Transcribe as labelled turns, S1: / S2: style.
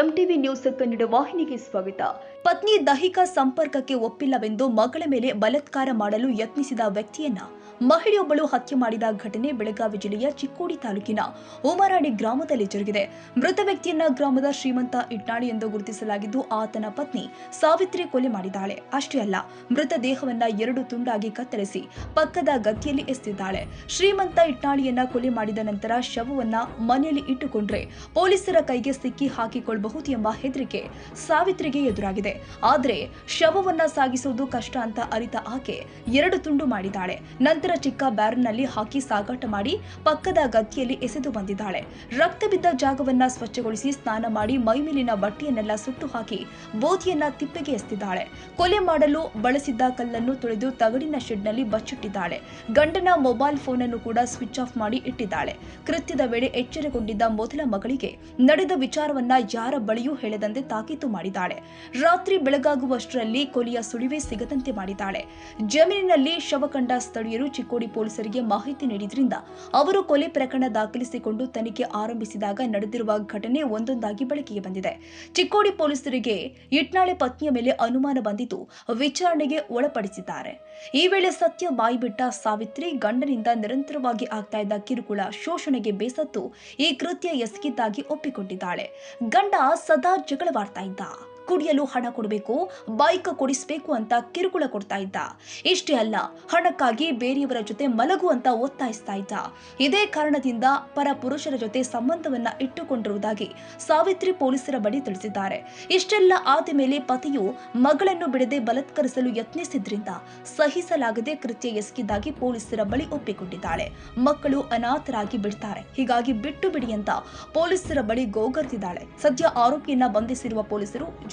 S1: MTV news Kannada ವಾಹಿನಿಗೆ ಸ್ವಾಗತ. ಪತ್ನಿ ದೈಹಿಕ ಸಂಪರ್ಕಕ್ಕೆ ಒಪ್ಪಿಲ್ಲವೆಂದು ಮಗಳ ಮೇಲೆ ಬಲತ್ಕಾರ ಮಾಡಲು ಯತ್ನಿಸಿದ ವ್ಯಕ್ತಿಯನ್ನ ಮಹಿಳೆಯೊಬ್ಬಳು ಹತ್ಯೆ ಮಾಡಿದ ಘಟನೆ ಬೆಳಗಾವಿ ಜಿಲ್ಲೆಯ ಚಿಕ್ಕೋಡಿ ತಾಲೂಕಿನ ಉಮರಾಣಿ ಗ್ರಾಮದಲ್ಲಿ ಜರುಗಿದೆ. ಮೃತ ವ್ಯಕ್ತಿಯನ್ನ ಗ್ರಾಮದ ಶ್ರೀಮಂತ ಇಟ್ನಾಳಿ ಎಂದು ಗುರುತಿಸಲಾಗಿದ್ದು, ಆತನ ಪತ್ನಿ ಸಾವಿತ್ರಿ ಕೊಲೆ ಮಾಡಿದ್ದಾಳೆ. ಅಷ್ಟೇ ಅಲ್ಲ, ಮೃತ ದೇಹವನ್ನ ಎರಡು ತುಂಡಾಗಿ ಕತ್ತರಿಸಿ ಪಕ್ಕದ ಗದ್ದೆಯಲ್ಲಿ ಎಸೆದಿದ್ದಾಳೆ. ಶ್ರೀಮಂತ ಇಟ್ನಾಳಿಯನ್ನ ಕೊಲೆ ಮಾಡಿದ ನಂತರ ಶವವನ್ನ ಮನೆಯಲ್ಲಿ ಇಟ್ಟುಕೊಂಡ್ರೆ ಪೊಲೀಸರ ಕೈಗೆ ಸಿಕ್ಕಿ ಹಾಕಿಕೊಳ್ಳಬಹುದು ಎಂಬ ಹೆದರಿಕೆ ಸಾವಿತ್ರಿಗೆ ಎದುರಾಗಿದೆ. ಆದರೆ ಶವವನ್ನ ಸಾಗಿಸುವುದು ಕಷ್ಟ ಅಂತ ಅರಿತ ಆಕೆ ಎರಡು ತುಂಡು ಮಾಡಿದ್ದಾಳೆ. ನಂತರ ಚಿಕ್ಕ ಬ್ಯಾರನ್ನಲ್ಲಿ ಹಾಕಿ ಸಾಗಾಟ ಮಾಡಿ ಪಕ್ಕದ ಗದ್ದೆಯಲ್ಲಿ ಎಸೆದು ಬಂದಿದ್ದಾಳೆ. ರಕ್ತ ಬಿದ್ದ ಜಾಗವನ್ನ ಸ್ವಚ್ಛಗೊಳಿಸಿ ಸ್ನಾನ ಮಾಡಿ ಮೈಮೇಲಿನ ಬಟ್ಟೆಯನ್ನೆಲ್ಲ ಸುಟ್ಟು ಹಾಕಿ ಬೋಧಿಯನ್ನ ತಿಪ್ಪೆಗೆ ಎಸ್ತಿದ್ದಾಳೆ ಕೊಲೆ ಮಾಡಲು ಬಳಸಿದ್ದ ಕಲ್ಲನ್ನು ತೊಳೆದು ತಗಡಿನ ಶೆಡ್ನಲ್ಲಿ ಬಚ್ಚಿಟ್ಟಿದ್ದಾಳೆ. ಗಂಡನ ಮೊಬೈಲ್ ಫೋನ್ ಅನ್ನು ಕೂಡ ಸ್ವಿಚ್ ಆಫ್ ಮಾಡಿ ಇಟ್ಟಿದ್ದಾಳೆ. ಕೃತ್ಯದ ವೇಳೆ ಎಚ್ಚರಗೊಂಡಿದ್ದ ಮೊದಲ ಮಗಳಿಗೆ ನಡೆದ ವಿಚಾರವನ್ನ ಯಾರ ಬಳಿಯೂ ಹೇಳದಂತೆ ತಾಕೀತು ಮಾಡಿದ್ದಾಳೆ. ರಾತ್ರಿ ಬೆಳಗಾಗುವಷ್ಟರಲ್ಲಿ ಕೊಲೆಯ ಸುಳಿವೆ ಸಿಗದಂತೆ ಮಾಡಿದ್ದಾಳೆ. ಜಮೀನಿನಲ್ಲಿ ಶವ ಸ್ಥಳೀಯರು ಚಿಕ್ಕೋಡಿ ಪೊಲೀಸರಿಗೆ ಮಾಹಿತಿ ನೀಡಿದ್ರಿಂದ ಅವರು ಕೊಲೆ ಪ್ರಕರಣ ದಾಖಲಿಸಿಕೊಂಡು ತನಿಖೆ ಆರಂಭಿಸಿದಾಗ ನಡೆದಿರುವ ಘಟನೆ ಒಂದೊಂದಾಗಿ ಬೆಳಕಿಗೆ ಬಂದಿದೆ. ಚಿಕ್ಕೋಡಿ ಪೊಲೀಸರಿಗೆ ಇಟ್ನಾಳೆ ಪತ್ನಿಯ ಮೇಲೆ ಅನುಮಾನ ಬಂದಿದ್ದು ವಿಚಾರಣೆಗೆ ಒಳಪಡಿಸಿದ್ದಾರೆ. ಈ ವೇಳೆ ಸತ್ಯ ಬಾಯಿಬಿಟ್ಟ ಸಾವಿತ್ರಿ ಗಂಡನಿಂದ ನಿರಂತರವಾಗಿ ಆಗ್ತಾ ಇದ್ದ ಕಿರುಕುಳ ಶೋಷಣೆಗೆ ಬೇಸತ್ತು ಈ ಕೃತ್ಯ ಎಸಗಿದ್ದಾಗಿ ಒಪ್ಪಿಕೊಂಡಿದ್ದಾಳೆ. ಗಂಡ ಸದಾ ಜಗಳವಾಡ್ತಾ ಇದ್ದ. ಕುಡಿಯಲು ಹಣ ಕೊಡಬೇಕು, ಬೈಕ್ ಕೊಡಿಸಬೇಕು ಅಂತ ಕಿರುಕುಳ ಕೊಡ್ತಾ ಇದ್ದ. ಇಷ್ಟೇ ಅಲ್ಲ, ಹಣಕ್ಕಾಗಿ ಬೇರೆಯವರ ಜೊತೆ ಮಲಗು ಅಂತ ಒತ್ತಾಯಿಸ್ತಾ ಇದ್ದ. ಇದೇ ಕಾರಣದಿಂದ ಪರ ಪುರುಷರ ಜೊತೆ ಸಂಬಂಧವನ್ನ ಇಟ್ಟುಕೊಂಡಿರುವುದಾಗಿ ಸಾವಿತ್ರಿ ಪೊಲೀಸರ ಬಳಿ ತಿಳಿಸಿದ್ದಾರೆ. ಇಷ್ಟೆಲ್ಲ ಆದ ಮೇಲೆ ಪತಿಯು ಮಗಳನ್ನು ಬಿಡದೆ ಬಲತ್ಕರಿಸಲು ಯತ್ನಿಸಿದ್ರಿಂದ ಸಹಿಸಲಾಗದೆ ಕೃತ್ಯ ಎಸಗಿದ್ದಾಗಿ ಪೊಲೀಸರ ಬಳಿ ಒಪ್ಪಿಕೊಂಡಿದ್ದಾಳೆ. ಮಕ್ಕಳು ಅನಾಥರಾಗಿ ಬಿಡ್ತಾರೆ. ಹೀಗಾಗಿ ಬಿಟ್ಟು ಬಿಡಿ ಅಂತ ಪೊಲೀಸರ ಬಳಿ ಗೋಗರ್ತಿದ್ದಾಳೆ. ಸದ್ಯ ಆರೋಪಿಯನ್ನ ಬಂಧಿಸಿರುವ ಪೊಲೀಸರು